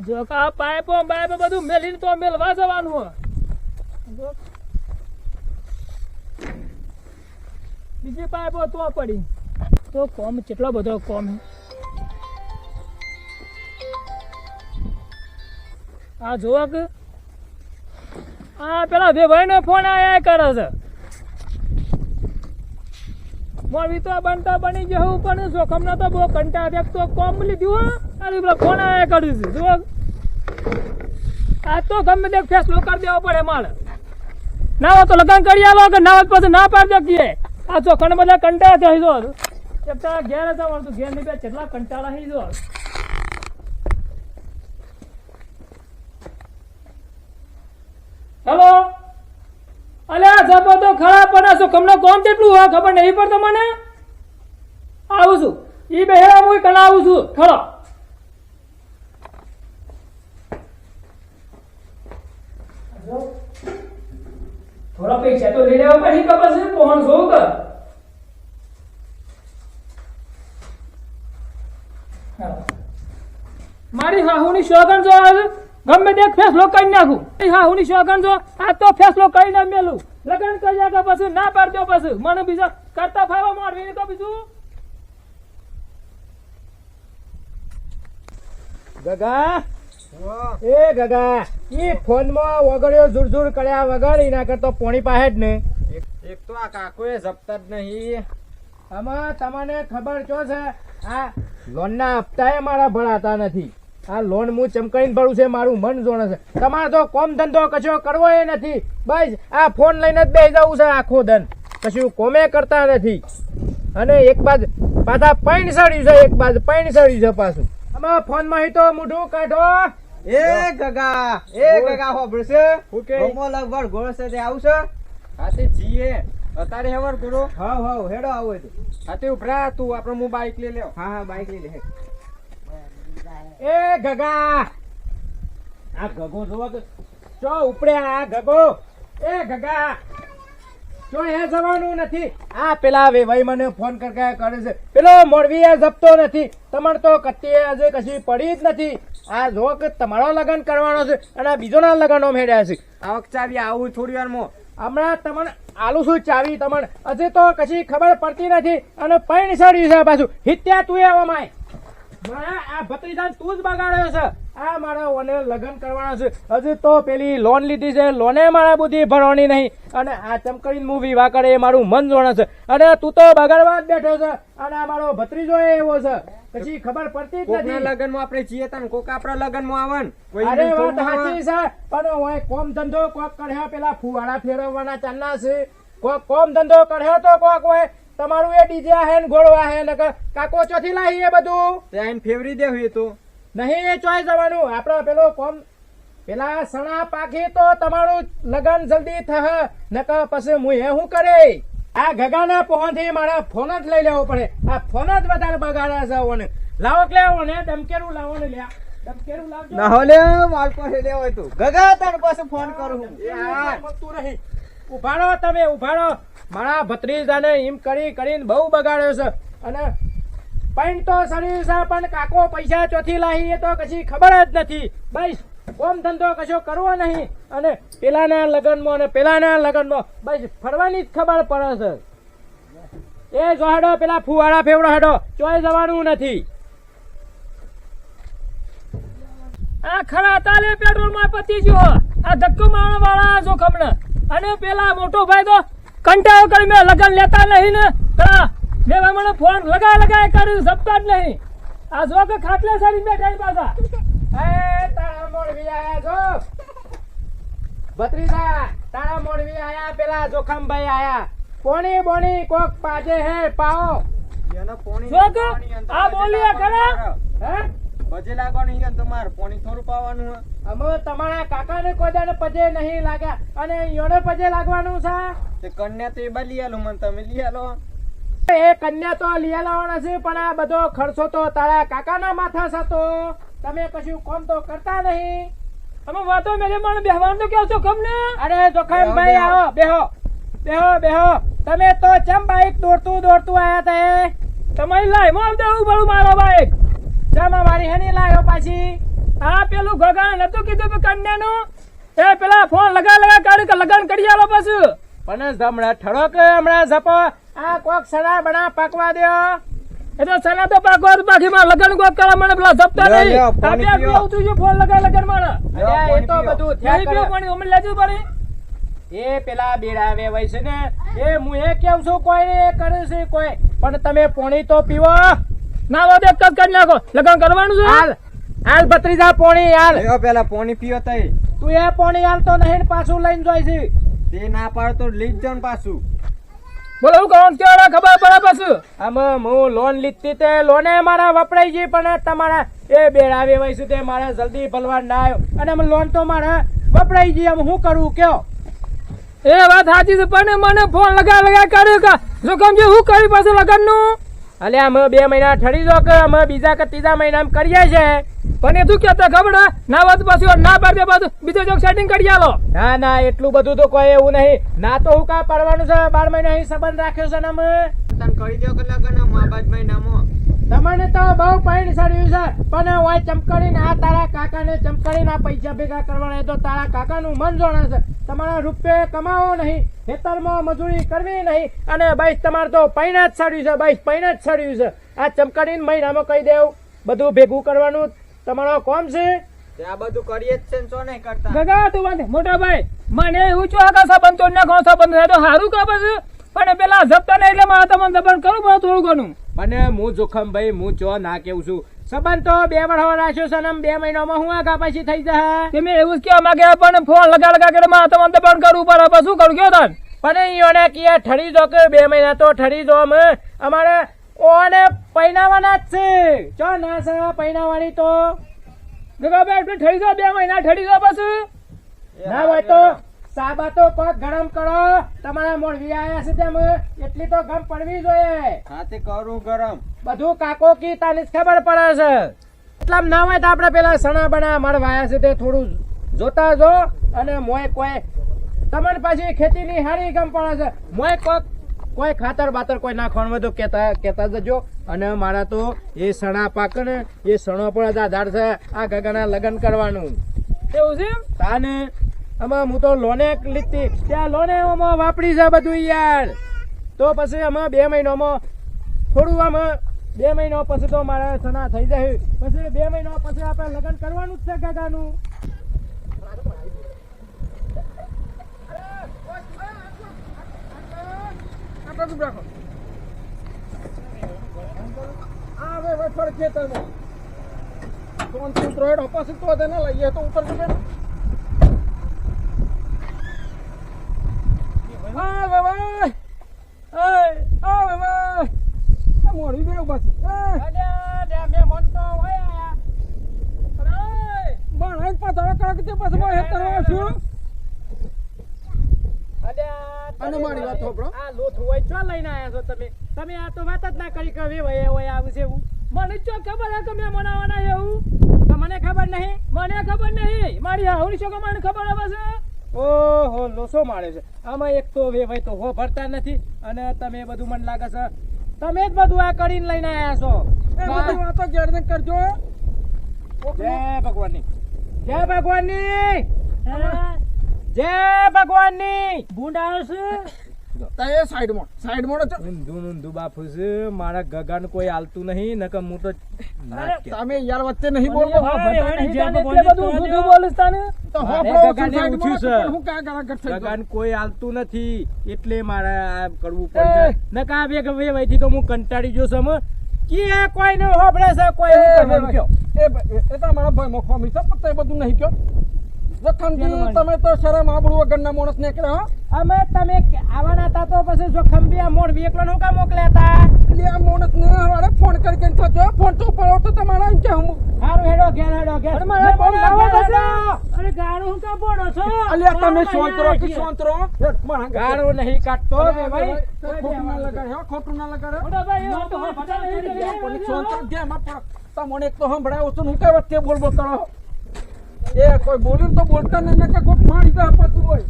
જો કે આ પાઇપો બાઇપો બધું મેલીને તો મેલવા જવાનું હોય. બીજી પાઇપો તો પડી. તો કોમ કેટલો બધો કોમ આ જોવા કે આ પેલા ભાઈ નો ફોન આયા કરે છે. મોરવી તો બનતા બની ગયો પણ જોખમ તો બહુ કંટા દેખ તો કોમ લીધું, હો. અરે પેલા ફોન આયા કર્યું છે જો આ તો ગમે તે ફેસલો કરી દેવો પડે મારે. ના હોય તો લગન કરી આવો કે ના પછી ના પાડજો કે આ ચોખણ બધા કંટાળા થઈ જો એક તો ઘેર હતા વળતું ઘેરની બે કેટલા કંટાળા થઈ જો હેલો અલે આ જબો તો ખરા પણ શું કમનો કોમ કેટલું હોય ખબર નહીં પડતો મને આવું છું. ઈ બેહેરા હું કણ આવું છું. ખરો થોડા પૈસા તો લઈ લેવા પછી ખબર છે કોણ જોઉં કર. મારી હાહુની શોગન જો આવે ગમે તે ફેસલો કરી નાખું. હા હું શોગન જો આ તો ફેસલો કરી ના મેલું. લગન કરી કે પછી ના પાડજો પછી. મને બીજા કરતા ફાવા મારવી તો બીજું? ગગા? એ ગગા ઈ ફોનમાં વગડ્યો ઝુર જુર કર્યા વગર એના કરતો પોણી પાસે જ ને એક તો આ કાકોએ જપતા જ નહીં. આમાં તમને ખબર ચો છે આ લોનના હપ્તાએ મારા ભરાતા નથી. આ લોન હું ચમકાઈને ભરું છે મારું મન જોણે છે. તમારે તો કોમ ધંધો કશો કરવો એ નથી. બસ આ ફોન લઈને જ બેસી જવું છે આખો ધન. કશું કોમે કરતા નથી. અને એક બાજ પાછા પૈણ સડ્યું છે એક બાજ પૈણ સડ્યું છે પાછું. આમાં ફોનમાં તો મોઢું કાઢો. એ ગગા એ ગગા હોભળશે હું કે? હમો લગભગ ગોળસે તે આવશે હાથે જીએ. અત્યારે હેવર ગુરુ હા હા હેડો આવો તો હાથે ઉભરા તું આપણો હું બાઈક લઈ લેવ હા હા બાઈક લઈ લે એ ગગા! આ ગગો જોવા તો. ચો ઉપડે આ ગગો? એ ગગા! ચો એ જવાનું નથી? આ પેલા વેવાઈ મને ફોન કરકે કરે છે. પેલો મોરવી એ જપતો નથી. તમારે તો કત્તી આજે કશી પડી જ નથી. આ જો કે તમારો લગન કરવાનો છે અને બીજોના લગ્નો મેળ્યા છે. આવક ચાવી આવું થોડી વારમાં હમણાં તમને આલુ શું ચાવી તમને? હજી તો કશી ખબર પડતી નથી અને પૈણ સડ્યું છે પાછું હિત્યા તું એવા માય. મારા આ ભત્રીજાને તું જ બગાડ્યો છે. આ મારા ઓને લગ્ન કરવાના છે. હજી તો પેલી લોન લીધી છે. લોને મારા બુદ્ધિ ભરવાની નહીં. અને આ ચમકડીને હું વિવાહ કરે એ મારું મન જોણે છે. અને તું તો બગાડવા જ બેઠો છે. અને આ મારો ભત્રીજો એવો છે. પછી ખબર પડતી જ નથી. લગનમાં આપણે જીએ તા કોક આપણા લગનમાં આવન. અરે વાત સાચી છે. પણ ઓય કોમ ધંધો કોક કર્યા પેલા ફુવાડા ફેરવવાના ચાલના છે. કોક કોમ ધંધો કર્યો તો કોક હોય. તમારું એ ડીજે આહે ને ઘોડવા હે ને કાકો ચોથી લાહી એ બધું? ત્યાં ફેવરી દેવું એ તો. નહીં એ ચોઈ જવાનું. આપણો પેલો કોમ પેલા સણા પાકી તો તમારું લગન જલ્દી થહ નક પછી હું એ શું કરે? આ ગગાના પહોંચી મારા ફોન જ લઈ લેવો પડે. આ ફોન જ વધારે બગાડે છે ઓને. લાવો કે લેવો ને? ડમકેરું લાવો ને લ્યા. ડમકેરું લાવજો. ના હોલે માર પાસે લેવો હોય તું. ગગા તાર પાસે ફોન કરું યાર મળતું નહીં. ઉભારો તમે ઉભારો મારા ભત્રીજાને એમ કરી કરીને બહુ બગાડ્યો છે. અને પણ તો શરીર છે પણ કાકો પૈસા ચોથી લાહી, એ તો કશી ખબર જ નથી. બસ, કોમ ધંધો કશો કરવો નહીં. અને પેલાના લગ્નમાં અને પેલાના લગ્નમાં, બસ, ફરવાની જ ખબર પડે છે. એ જો હેડો, પેલા ફુવાડા ફેવડો હાડો, ચોય જવાનું નથી. આ ખરા તાલે પેટ્રોલમાં પતી ગયો. આ ધક્કો મારવાળા વાળા જોખમ ને અને પેલા મોટો ભાઈ તો કંટાળો કરી મેં લગન લેતા નહીં ને. પેલા મેં મને ફોન લગા લગાય કર્યું સપતા જ નહીં. આ જો કે ખાટલે સાડી બેઠા પાછા. એ તારા મોડવી આયા જો ભત્રીજા તારા મોડવી આયા પેલા જોખમભાઈ આયા. પોણી બોણી કોક પાજે હે પાઓ. એનો પોણી જો આ બોલ્યા કરે હે? પજે લાગવાનું ઈ તમાર પોણી થોડું પાવાનું હે. અમે તમારા કાકાને કોદાને પજે નહીં લાગ્યા. અને યોને પજે લાગવાનું છે? તે કન્યા તો એ બા લઈ આલો મને તમે લઈ આલો. એ કન્યા તો લઈ નથી છે પણ આ બધો ખર્ચો તો તારા કાકાના માથા સાતો. તમે કશું કોમ તો કરતા નહીં. અમે વાતો મેલે મને બેહવાનું તો કહો છો ગમને? અરે જોખમભાઈ ભાઈ આવો બેહો. બેહો બેહો. તમે તો ચમ બાઈક દોડતું દોડતું આયા તા તમારી લાઈ માં આમ દેવું બળું મારો બાઈક. ચમ અમારી હેની લાયો પાછી. આ પેલું ગગન નતું કીધું કે કન્યાનું? એ પેલા ફોન લગા લગા કાઢ્યું કે લગન કરી આલો પાછું? પણ હમણાં ઠળો કે હમણાં જપો? આ કોક સડા બણા પાકવા દ્યો એ તો સના તો પાકવા બાકી માં લગન કોક કરા મને પેલા જપતા નહીં. લ્યો, આ પાણી બે પીવો. પીવું તું ફોન લગા લગન મારા એ તો બધું થયા કરે. પાણી ઉમર લેજો પાણી. એ પેલા બેડાવે વેવાય છે ને એ હું એ કેમ છું કોઈ ને એ કરે છે કોઈ. પણ તમે પોણી તો પીવો. ના વાદે જ કરી નાખો. લગન કરવાનું છે? હાલ. હાલ ભત્રીજા પોણી હાલ. લ્યો પેલા પોણી પીઓ તઈ. તું એ પોણી હાલ તો નહીં પાછું લઈને જોઈ છે. તે ના પાડે તો લીધ ને પાછું. બોલો હું કરવાનું કેવડા ખબર પડે પાછું? આમાં હું લોન લીધી તે લોને મારા વપરાઈ ગઈ પણ તમારા એ બેડા વેવાય છે તે મારે જલ્દી ભલવા ના આવ્યો. અને આમ લોન તો મારે વપરાઈ ગઈ આમ હું કરું કયો? એ વાત સાચી છે પણ મને ફોન લગા લગા કર્યો કે? જોખમ જે હું કરી પાછું લગનનું અલે, અમે બે મહિના ઠરી દો કે અમે બીજા કે ત્રીજા મહિનામાં કરીએ છે પણ એ તું કેતા ખબર? ના વાત પછી ના પાડે બધું. બીજો જોક સેટિંગ કરી આલો. ના ના, એટલું બધું તો કોઈ એવું નહીં. ના તો હું કા પાડવાનું છે? બાર મહિના અહીં સંબંધ રાખ્યો છે ને અમે? તને કરી દો કે લગન મા. બાજ તમને તો બહુ પૈણ સડ્યું છે પણ ઓય ચમકાડીને આ તારા કાકાને ચમકાડીને આ પૈસા ભેગા કરવાના એ તો તારા કાકાનું મન જોણે છે. તમારા રૂપિયા કમાવો નહીં ખેતરમાં મજૂરી કરવી નહીં અને ભાઈ તમારે તો પૈણ જ સડ્યું છે ભાઈ પૈણ જ સડ્યું છે. આ ચમકાડીને મહિનામાં કહી દેવું. બધું ભેગું કરવાનું તમારો કોમ છે? આ બધું કરીએ જ છે ને શું નહીં કરતા? ગગા તું મોટા ભાઈ મને એવું છું આગા સંબંધ તો ના ઘણો સંબંધ તો સારું કે પછી? પણ પેલા જપતા નહીં એટલે મારે તમને દબાણ કરું પણ થોડું ઘણું અને હું જોખમ ભાઈ હું ચો ના કેવું છું. સંબંધ તો બે વર્ષ રાખ્યો છે ને બે મહિનામાં હું આગા પાછી થઈ જાય? તમે એવું જ કહેવા માંગે પણ ફોન લગા લગા કરે મારા તમને દબાણ કરવું પડે. પછી શું કરું કયો તન? પણ ઈઓને કે ઠરી દો કે બે મહિના તો ઠરી દો અમે. અમારે ઓને પૈનાવાના જ છે. ચો ના છે પૈનાવાની તો. ગગા બે ઠરી દો બે મહિના ઠરી દો પછી. ના હોય તો સાબા તો કોક ગરમ કરો. તમારા મોરવી આયા છે તેમ એટલી તો ગમ પડવી જોઈએ. હા તે કરું ગરમ. બધું કાકો કી તાની જ ખબર પડે છે. એટલામાં ના હોય તો આપણે પેલા સણા બના મળવા આયા છે તે થોડું જોતા જો અને મોય કોઈ તમને પાછી ખેતીની હારી ગમ પડે છે. મોય કોક કોઈ ખાતર બાતર કોઈ નાખવાનું હોય તો કેતા કેતા જજો. અને મારા તો એ સણા પાક ને એ સણો પણ ધાર આધાર છે. આ ગગના લગ્ન કરવાનું. એવું છે એમ? તાને આમાં હું તો લોને લીધી ત્યાં લોને આમાં વાપરી છે બધું યાર. તો પછી આમાં બે મહિનામાં થોડું આમાં બે મહિનો પછી તો મારા સના થઈ જાય. પછી બે મહિના પછી આપણે લગ્ન કરવાનું જ છે કાકાનું અલ્યા, લે, બે મન તો હોય આયા. અલ્યા, અને મારી વાત સાંભળો. આ લોથું હોય ચો લઈને આયા છો તમે? તમે આ તો વાત જ ના કરી કે વેવાય હોય આવું છે એવું. મને ચો ખબર હે કે મેં મનાવાના એવું? તો મને ખબર નહીં મને ખબર નહીં. મારી હાવની છો મને ખબર હવે પછી ઓહો લોસો મારે છે. આમાં એક તો વેવાય તો હો ભરતા નથી અને તમે બધું મને લાગે છે. તમે જ બધું આ કરીને લઈને આયા છો. કરજો જય ભગવાનની. જય ભગવાનની. જય ભગવાનની. ભૂંડ આવે છે સાઈડમાં સાઈડમાં તો ઊંધું ઊંધું બાપુ છે મારા ગગાન કોઈ હાલતું નહીં નકર હું તો ના. તમે યાર વચ્ચે નહીં હા, બધું તાને. તો કા ગગાન કોઈ હાલતું નથી એટલે મારે આ કરવું પડે નકા આ વેગ વેવાયથી તો હું કંટાળી ગયો સમ. કે આ કોઈને હોભળે છે કોઈ. એ એ તો મારા ભાઈ માં મિત્ર પણ તે બધું નહીં કયો જખમજી તમે તો શરમ આબળું વગરના માણસ નીકળ્યા હો. અમે તમે આવવાના હતા તો પછી જો આ મોણ વેકલો નું કામ મોકલ્યા હતા એટલે આ માણસ ને હવારે ફોન કરી કરીને થતો ફોન તો પડો તો તમારા એમ કે હું હારું હેડો ઘેર હેડો ઘેર. અરે ફોન લાવો ઘેર અરે ગાળું હું કા બોલો છો? અલ્યા તમે સોંતરો કે સોંતરો ઘરે. નહીં કાટતો બે ભાઈ, ખોટું ના લગાડે, હો, ખોટું ના લગાડે. ઓડો ભાઈ, હું તો ફટા નહીં પણ કરી. શાંત રહો, જેમ આ પણ તમને એક તો સંભળાવું છું હું કઈ વચ્ચે બોલ બોલ કરો? એ કોઈ બોલ્યું ને તો બોલતા નહીં કે કોક માણી દે પાછું હોય.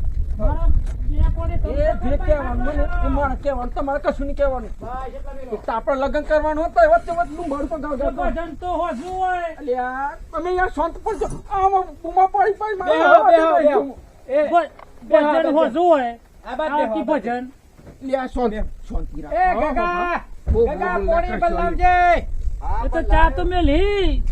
આપણે લગ્ન કરવાનું હતું વચ્ચે વચ્ચે નું તો ગાવ ગાવ ગાવ. ભજન તો હોશું હોય? તમે યાર શાંત પડજો આમાં બૂમા પડી પડી હોય ભજન. બોલ તો ચા તો મેલી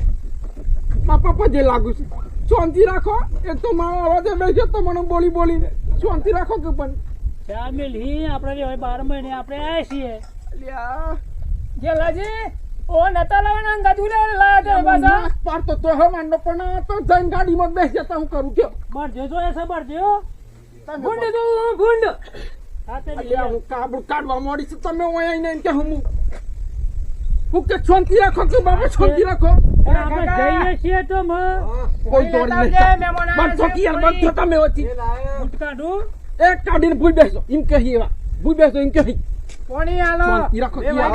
બાપા પજે લાગુ છે. શાંતિ રાખો. એક તો મારો અવાજે બેસ્યો તો મને બોલી બોલીને. શાંતિ રાખો કે પણ. ફેમિલી આપણે હવે બાર મહિને આપણે આવ્યા છીએ. ગેલાજી ઓ નતા લાવવાના દુલે લાયા છે પાછા. નાક તો તો હવાનો પણ તો જઈને ગાડીમાં બેસી જતા હું કરું કે બળજો જેજો એ બળજો તમે ગુંડ તો ગુંડ હા તે હું કાબુ કાઢવા મોડી છું તમે ઓય આઈને કે હું હું કે શાંતિ રાખો કે બાબા શાંતિ રાખો? પણ આપણે જઈએ છીએ તો મ કોઈ દોડી નહીં બંધ થો કે યાર બંધ થો તમે બૂટ કાઢું એક કાઢીને ભૂઈ બેસો એમ કહી એવા. ભૂઈ બેસો એમ કહી. પાણી આલો. શાંતિ રાખો કે યાર.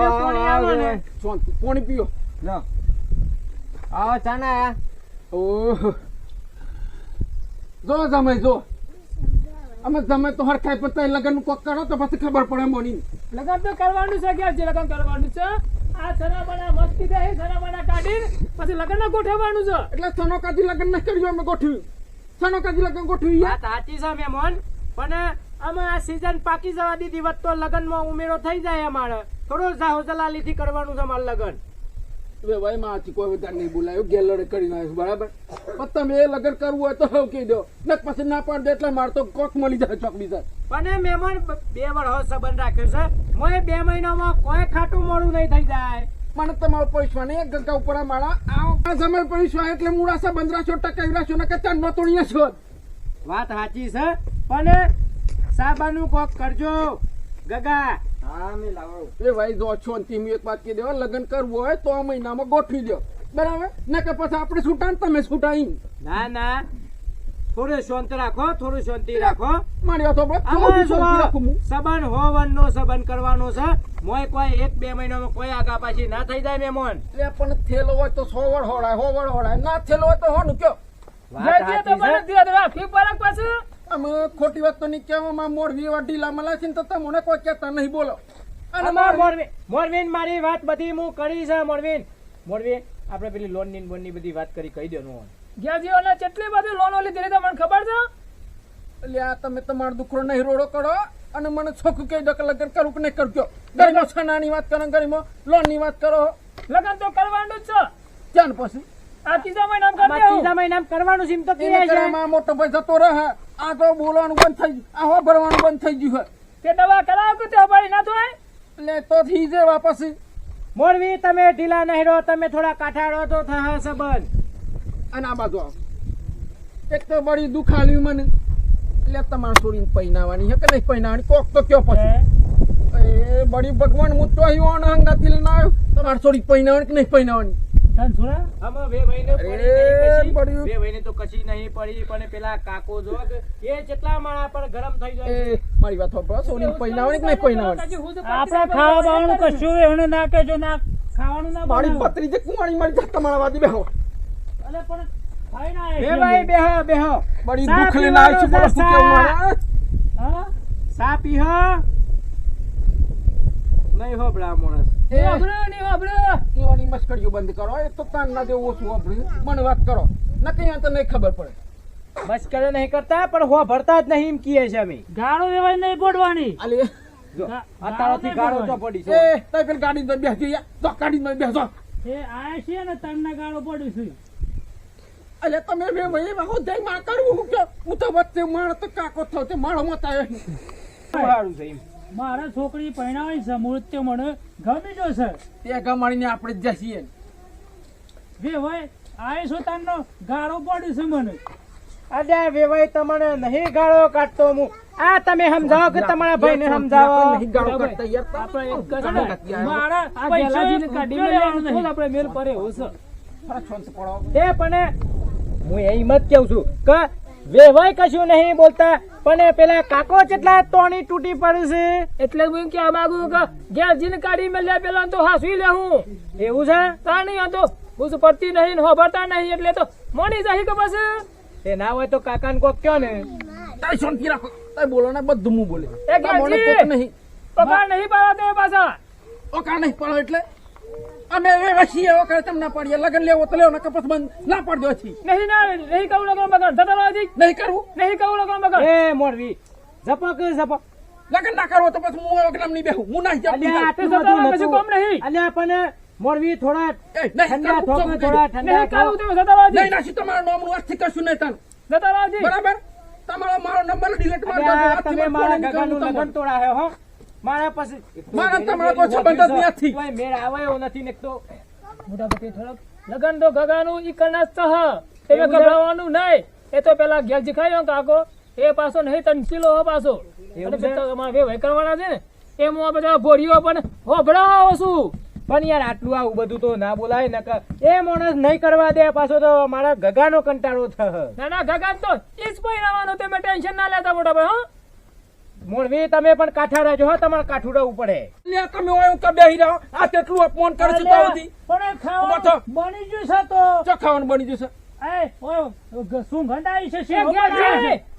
આલો ને શાંતિ પાણી પીઓ. ના આ ચાના ઓહ. જો જમે જો. અમે જમે તો હરખાય પણ લગન કોક કરો તો પછી ખબર પડે મોની લગન તો કરવાનું છે કે જે લગન કરવાનું છે? આ સના મસ્તી દે સના કાઢીને પછી લગ્ન ગોઠવવાનું છે. એટલે સનો કાજી લગન ન કર્યું અમે ગોઠવ્યું. સનો લગ્ન ગોઠવ્યું વાત સાચી છે મેમોન પણ અમે આ સીઝન પાકી જવા દીધી વત તો લગ્નમાં ઉમેરો થઈ જાય અમારે. થોડો જાહો જલાલી થી કરવાનું છે અમારે લગન. ભાઈ માથી કોઈ વધારે નહીં બોલાયું. ગેલડે કરી નાખ્યું બરાબર? પણ તમે એ લગન કરવું હોય તો કહી દો. ને પછી ના પાડ દે એટલે મારે તો કોક મળી જાય ચોક બીજા પણ મહેમાન બ- બે વર્ષ સંબંધ રાખ્યો છે. મોય બે મહિનામાં કોઈ ખાટું મોડું નહીં થઈ જાય. પણ તમારો પૈસા નહીં એક ગંગા ઉપર મારા આ સમય પૈસા એટલે મુડાસા બંધરાશો ટકાઈ રાશો ને કે ચાંદ નો તોડીએ છો વાત સાચી છે પણ સાબાનું કોક કરજો. ગગા. હા મેં લાવો. એ ભાઈ જો છો ને એક વાત કહી દેવા લગ્ન કરવું હોય તો મહિનામાં ગોઠવી દો બરાબર? ને કે પછી આપણે છૂટા ને તમે છૂટા ના ના. થોડું શાંત રાખો થોડું શાંતિ રાખો. મારી તો આપણે રાખું હોવનનો સંબંધ કરવાનો છે. મોય કોઈ એક બે મહિનામાં કોઈ આગા પાછી ના થઈ જાય મેમોન એટલે પણ થેલો હોય તો સોવડ હોળાય હોડાય હોળાય હોડાય. ના થેલો હોય તો હોનું કયો? વાત રાખી પાછું? અમે ખોટી વાત તો નહીં કહેવામાં મોરવી એવા ઢીલા મળે છે ને તો તમને કોઈ કહેતા નહીં બોલો. અને આમાં માર વાત બધી હું કરી છે મોરવીન મોરબી આપણે પેલી લોનની બોનની બધી વાત કરી કહી દેવાનું ગેજીઓને કેટલી બધી લોનો લીધી તો ખબર છે? એટલે આ તમે તમારો દુખરો નહીં રોડો કરો અને મને છોકું કહી દો કે લગ્ન કરું કે નહીં કરજો ગરીબો છાનાની વાત કરો ગરીબો લોનની વાત કરો. લગન તો કરવાનું જ છે. ત્યાં પછી. આ ત્રીજા ત્રીજા કરવાનું છે મોટો ભાઈ જતો રહે. આ તો બોલવાનું બંધ થઈ ગયું. આ હો ભરવાનું બંધ થઈ ગયું છે. તે દવા કરાવ કે તે પડી ના થાય એટલે તો થઈ જાય વાપસ. મોરવી તમે ઢીલા નહીં રહો તમે થોડા કાઠાડો તો થા સબન અને આ બાજુ આવો. એક તો બળી દુખાલ્યું મને. એટલે તમારે છોડીને પહેનાવાની છે કે નહીં પહેનાવાની કોક તો કયો પછી. એ બળી ભગવાન હું તો અહીં ઓણ હંગાતી લઈને આવ્યો. તમારે છોડી પહેનાવાની કે નહીં પહેનાવાની તન છોરા આમાં બે મહિને પડી. બે મહિને તો કશી નહીં પડી પણ પેલા કાકો જો એ જેટલા માણા પર ગરમ થઈ જાય મારી વાત સાંભળો સોની પૈનાવણી કે નહીં પૈનાવણી આપણે ખાવા બાવાનું કશું એમને ના કહેજો ના ખાવાનું ના મારી પત્રી જે કુવાણી મારી જાત તમારા વાદી બેહો. અલે પણ ખાઈ ના બે ભાઈ બેહો બેહો. બળી સા દુઃખ લઈને આવી છું બોલો શું કેવું મારે? હા? સા પીહો? નહીં હો બડા માણસ એ વાપરો ને વાપરો એવાની મસ્કરીઓ બંધ કરો. એ તો તાન ના દેવું ઓછું વાપર્યું મને વાત કરો. નકઈ આ તો ખબર પડે. બસ નહીં કરતા પણ હો ભરતા જ નહીં એમ કીએ છે અમે. ગાળો વેવાય નહીં પડવાની આલે જો ગા- ગાળો ગાળો તો પડી છે એ તઈ પેલ ગાડીમાં બેસજો યા. તો ગાડીમાં બેસજો એ આયા છીએ ને તણના ગાળો પડ્યું છે. અલે તમે બાહો જઈ માં કરવું હું કે? હું તો વચ્ચે માણ તો કાકો થયો તે માળો મત આવ્યો સારું છે એમ? મારા છોકરી પરણાવી છે મૃત્યુ મને. ગમી જો છે. તે ગમાડીને આપણે જ જઈએ વેવાય આય છો તારનો ગાળો પડ્યો છે મને. અલ્યા વેવાઈ તમને નહીં ગાળો કાઢતો હું. આ તમે સમજાવો કે તમારા ભાઈને સમજાવો? નહીં ગાળો કાઢતા યાર. આપણે એક જ ગાળો મારા આ પૈસા ગેલાજીને કાઢી કાઢી લેવાનું આપણે મેલ પડે પડો. તે પણ હું એમ જ કેવું છું કે વેવાઈ કશું નહીં બોલતા. પણ પેલા કાકો જેટલા તોણી તૂટી પડે છે. એટલે હું કહેવા માંગુ કે ઘેર જીન કાઢી મેલ્યા પેલા તો હાસવી લેવું એવું છે? તા નહીં આ તો હું પડતી નહીં ને હોભરતા નહીં એટલે તો મોડી જાય કે બસ એ ના હોય તો કાકાને કોક કયો ને. તારી શાંતિ રાખો. અત્યારે બોલો ને બધું હું બોલે. એ નહીં. પગાર નહીં પાડો તે પાછા? ઓકા નહીં પડો એટલે? અમે છીએ ઓકા તમને ના પાડીએ. લગન લેવો તો લેવો કપસ બંધ. ના પડજો છી નહીં ના નહીં કહું લગન બગન જતા નહીં કરવું નહીં કહું લગન બગન એ મોરવી જપક જપક લગન ના કરો તો પછી હું ઓકનામ નહીં બેહું. હું નહીં જાઉં અલ્યા રહો બધું પછી કોમ નહીં. અલ્યા પણ મોરવી થોડા ઠંડા થોક થોડા ઠંડા નહીં કહું. તમે હજી. નહીં નાસી તમારા નામનું આજથી કશું નહીં તાનું જતા બરાબર? તમારો મારો નંબર ડિલીટ મારી દેજો. તમે મારા મને ગગાનું ફોન લગન તોડાયો હો. મારા પાસે મારા તમારા કોઈ સંબંધ જ નથી. કોઈ મેળ આવ્યો નથી ને તો મોટા પતિ થોડોક લગન તો ગગાનું ઈ કરના સહ. તમે ગભરાવાનું નહીં. એ તો પેલા ઘેર જીખાયો કાકો. એ પાછો નહીં તનસીલો હો પાછો. અને? પેલા અમારે વેવાઈ કરવાના છે ને. એમાં બધા ભોળીઓ પણ હોભળાવો છું. પણ યાર આટલું આવું બધું તો ના બોલાય નકર એ માણસ નહીં કરવા દે પાછો તો મારા ગગાનો કંટાળો થ ના ના ગગા તો ઈ જ પહેરાવાનો તમે ટેન્શન ના લેતા મોટા ભાઈ હો. મોરવી તમે પણ કાઠા રહેજો હા તમારે કાઠું રહેવું પડે. તમે હું બેહી રહો. આ કેટલું અપમાન કરે છે તો પણ બની ગયું છે તો. ચો ખાવાનું બની જશે એ ઓય શું ઘંટાઈ છે શું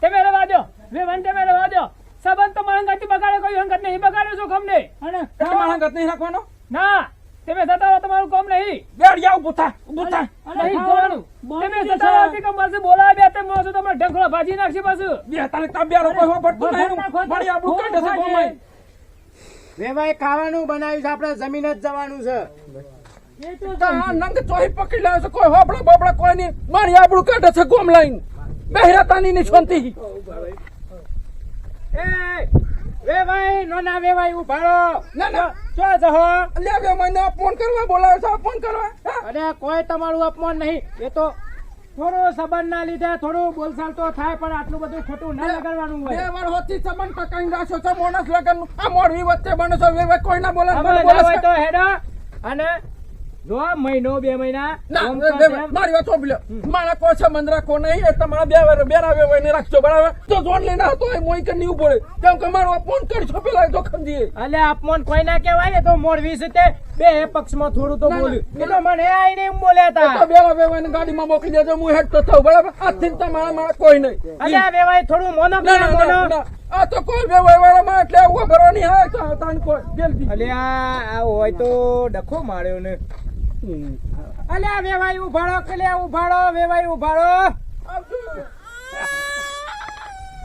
તમે રહેવા દો. વેવાન તમે રહેવા દો. સંબંધ તો મારા ગાતી બગાડે કોઈ હંગત નહીં. બગાડ્યો છો ગમને અને એટલે મારા નહીં રાખવાનો? ના. તમે જતા હોય તમારું કામ નહીં. બેડ જાવ ઊભું થા ઊભું થા. નહીં જોવાનું. તમે જતા રહો કે મારસે બોલાય બે તે મોસો તમે ઢંકળો ભાજી નાખશે પાછું. બે તારે તાંબિયારો કોઈ હોપડતું નહીં. મારી આબરૂ કાઢે છે ગોમાય. વેવાય ખાવાનું બનાવ્યું છે આપણે જમીન જ જવાનું છે. તો આ નંગ ચોહી પકડી લાવ્યો છે કોઈ હોબળા બોબળા કોઈ નહીં. મારી આપણું કાઢે છે ગોમ લાઈન. બહેરાતાની ની શાંતિ એ વેવાય નોના વેવાય ઉભારો ના ના. ચો જહો બે મહિને ફોન કરવા બોલાવે છો ફોન કરવા? અરે કોઈ તમારું અપમાન નહીં. એ તો થોડો સંબંધ ના લીધે થોડું બોલચાલ તો થાય પણ આટલું બધું ખોટું ના લગાડવાનું બે હોય વાર હોતી સંબંધ ટકાઈ રાખ્યો છે મોણસ લગન આ મોરવી વચ્ચે બને છે વેવાય કોઈ ના બોલે તો હેડો. અને જો મહિનો બે મહિના ના ઓમ બે- તો બે- તેમ. મારી વાત સાંભળ્યો મારા કોઈ સંબંધ રાખો નહીં એ તમારા બે વાર બેરા વેવાય ને રાખજો બરાબર? તો જોન લઈને આવતો હોય મોઈ કે નહીં પડે કેમ કે મારો ફોન કરશો પેલા એ જોખમ દઈએ અપમાન કોઈ ના કહેવાય એ તો મોરવી છે તે બે પક્ષમાં થોડું તો ના, ના. બોલ્યું. એ મને આઈને એમ બોલ્યા તો બેરા વેવાય ને ગાડીમાં મોકલી દેજો હું હેડ તો થઉં બરાબર? આજથી તમારા મારા કોઈ નહીં. અલ્યા વેવાય થોડું મોનો આ તો કોઈ વેવાય વાળામાં એટલે ઊભો કરવાની હા તાન કોઈ જલ્દી અલ્યા આ હોય તો ડખો માર્યો ને. અલ્યા વેવાય ઉભાડો કલ્યા ઉભાડો વેવાય ઉભાડો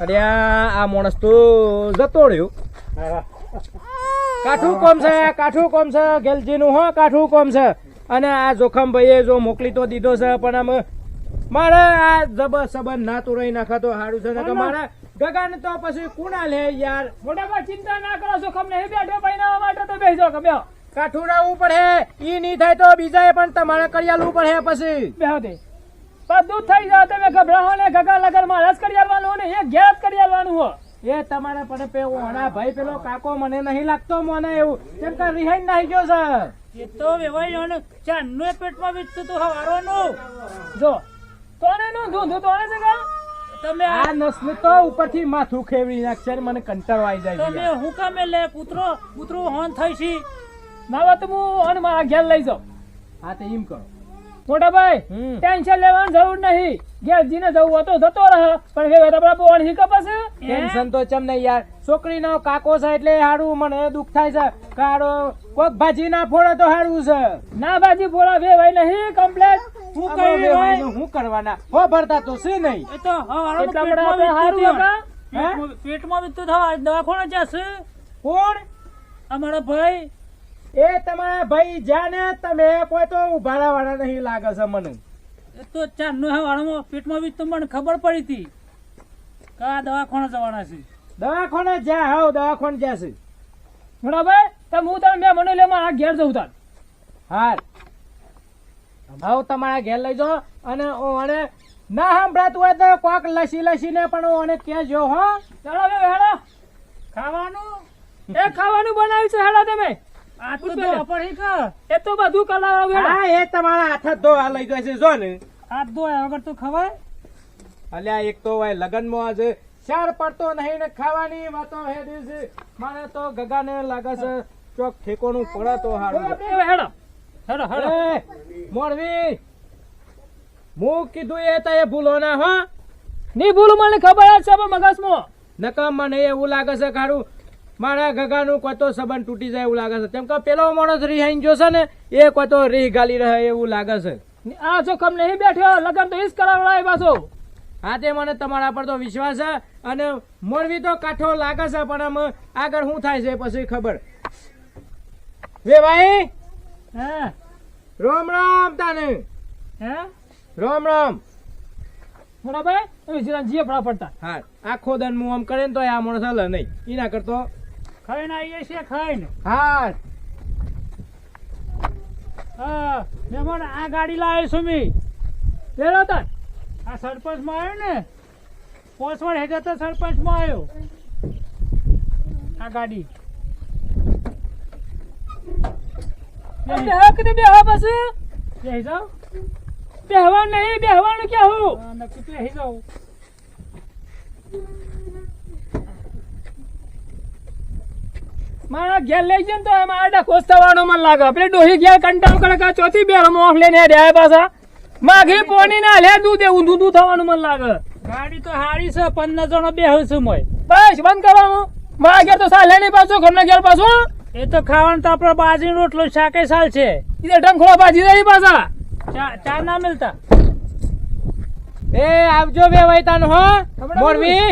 અરે અલ્યા આ માણસ તો જતો રહ્યો કાઠું કોમ છે કાઠું કોમ છે ગેલજી નું હો કાઠું કોમ છે. અને આ જોખમ ભાઈએ જો મોકલી તો દીધો છે પણ આમ મારે આ જબર સબર ના તો રહી નાખા તો સારું છે નકર મારે ગગન તો પછી કુણા લે યાર. મોટા ચિંતા ના કરો જોખમ નહીં બેઠો ભાઈ માટે તો બેસી ગમ્યો. ગમે કાઠું રાવું પડે. ઈ નહીં થાય તો બીજાએ પણ તમારે કરિયાલવું પડે પછી. બેહો દે. બધું થઈ જાવ તમે ગભરાવો ને ગગા લગરમાં રસ કરી આલવાનું ને એ ગેસ કરી આલવાનું હો. એ તમારે પણ પેલો ઓણા ભાઈ પેલો કાકો મને નહીં લાગતો મને એવું. કેમ કે રિહાઈ નાહી ગયો સર એ તો વેવાઈ ને ચાંદનું પેટમાં વીજતું તું હવારોનું. જો. તોને નું ધૂંધું તોને છે કા તમે આ નસને તો ઉપરથી માથું ખેવડી નાખશે મને કંટાળો આવી જાય તમે હું કામે લે કૂતરો કૂતરો હોન થઈ છી ના તો હું અને મારા ઘેર લઈ જાઉં. હા તો એમ કરો. મોટા ભાઈ ટેન્શન લેવાની જરૂર નહીં. ઘેર જીને જવું હોય તો જતો રહે. પણ હવે તમારા પોણ હિકા પાસે ટેન્શન તો ચમ નહીં યાર. છોકરીનો કાકો છે એટલે હારું મને દુઃખ થાય છે. કાળો કોક ભાજી ના ફોડે તો હારું છે. ના ભાજી ફોડા વે ભાઈ નહીં કમ્પ્લેટ હું કરી બે ભાઈનું શું કરવાના. હો ભરતા તો છે નહીં. એ તો એટલા બધા આપણે હારું હતા હે? પેટમાં વિતું થવા દવાખાને જશે. કોણ? અમારો ભાઈ. એ તમારા ભાઈ જ્યાં ને તમે કોઈ તો ઉભાડા વાળા નહીં લાગે છે મને. એ તો ચાંદનો હવાળામાં પેટમાં તો મને ખબર પડી હતી. કે આ દવાખાને જવાના છે? દવાખાને જ્યાં હાવ દવાખાને જ્યાં છે. બરાબર તો હું તમે મેં મને લે આ ઘેર જઉં તાર. હા હાવ તમારા ઘેર લઈ જાઓ અને ઓને ના સાંભળાતું હોય તો કોક લસી લસીને પણ ઓને જો હો. ચાલો હવે હેડો. ખાવાનું? એ ખાવાનું બનાવ્યું છે હેડો તમે. આ તો કે એ તો બધું કલાવ હા એ તમારા હાથ ધોવા લઈ જાય છે જો ને. હાથ ધોયા વગર તો ખવાય. અલ્યા એક તો લગનમાં આજે ચાર પડતો નહીં ને ખાવાની વાતો હે દિવસે. મારે તો ગગાને લાગે છે ચોક ઠેકોનું પડે તો હારું. હેડો. હેડો હેડો. મોરવી હું કીધું એ તો એ ભૂલો ના હો. નહીં ભૂલ મને ખબર જ છે મગજમાં. નકમ મને એવું લાગે છે ખારું મારા ગગાનું કોતો સંબંધ તૂટી જાય એવું લાગે છે. કેમ કે પેલો માણસ રિહાઈ જોશે ને એ કોતો રી રીહ ગાલી રહે એવું લાગે છે. આ જોખમ નહીં બેઠ્યો લગન તો ઈશ જ કરાવડાય પાછો હા તે મને તમારા પર તો વિશ્વાસ છે અને મોરવી તો કાઠો લાગે છે પણ આમ આગળ શું થાય છે પછી ખબર. વે ભાઈ! હે? રોમ રામ તાને. હે? રોમ રામ. બરાબર જીએ ફળા પડતા હા આખો દન હું આમ કરે ને તો આ માણસ હાલ નહીં. એના કરતો. ખાઈને આવીએ છીએ ખાઈને. હા. હા મેમણ આ ગાડી લાવ્યો છું મી. પેલો તાર આ સરપંચમાં આવ્યો ને? પોસવડ હેઠળ તો સરપંચમાં આવ્યો. આ ગાડી. બેહવા કદી બેહવા પછી? બેહી જાઓ બેહવા નહીં બેહવાનું કેવું નક્કી બેહી જાઓ મારા ઘેર લઈ જઈને તો એમાં આડા ખોસ થવાનો મન લાગે. પેલી ડોહી ઘેર કંટાળ કરે કે ચોથી બે મોખ લઈને રહ્યા પાછા. માગી પોની ના લે દૂધ એવું દૂધ થવાનું મન લાગે. ગાડી તો હારી છે પંદર જણો બેહું છું મોય. બસ બંધ કરવાનું. મારા ઘેર તો સાલે નહીં પાછો ઘરના ઘેર પાછો. એ તો ખાવાનું તો આપણો બાજરી રોટલો શાકે સાલ છે. એ ઢંખોળા બાજી રહી પાછા. ચા ચા ના મિલતા એ આવજો બે વૈતાન હો. મોરવી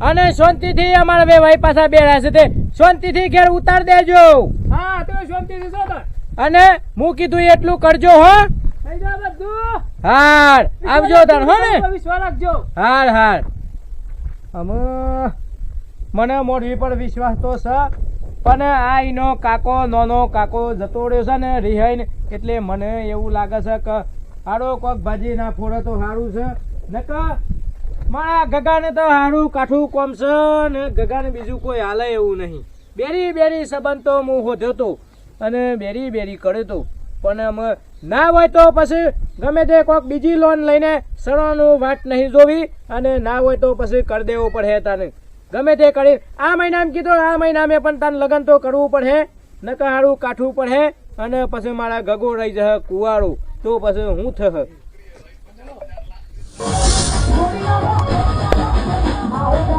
અને શાંતિથી અમારા બે ભાઈ પાછા બેઠા છે તે. શાંતિથી ઘેર ઉતાર દેજો. હા તો શાંતિથી જો અને હું કીધું એટલું કરજો હો. હાર આવજો તાર હો ને. હાર હાર અમે મને મોઢવી પર વિશ્વાસ તો છે પણ આ એનો કાકો નોનો કાકો જતો રહ્યો છે ને રિહાઈને એટલે મને એવું લાગે છે કે હારો કોક ભાજી ના ફોડે તો સારું છે. નકર મારા ગગાને તો હારું કાઠું કોમ ને ગગાને બીજું કોઈ હાલે એવું નહીં. બેરી બેરી સંબંધ તો હું હોધ્યો તો અને બેરી બેરી કર્યો તો. પણ અમે ના હોય તો પછી ગમે તે કોક બીજી લોન લઈને સણવાનું વાટ નહીં જોવી અને ના હોય તો પછી કરી દેવું પડે તાને. ગમે તે કરી, આ મહિનામાં કીધું, આ મહિનામાં પણ તાને લગ્ન તો કરવું પડે, નકારું કાઠવું પડે અને પછી મારા ગગો રહી જશે કુવારું તો પછી હું થશે? 我们要胯我的好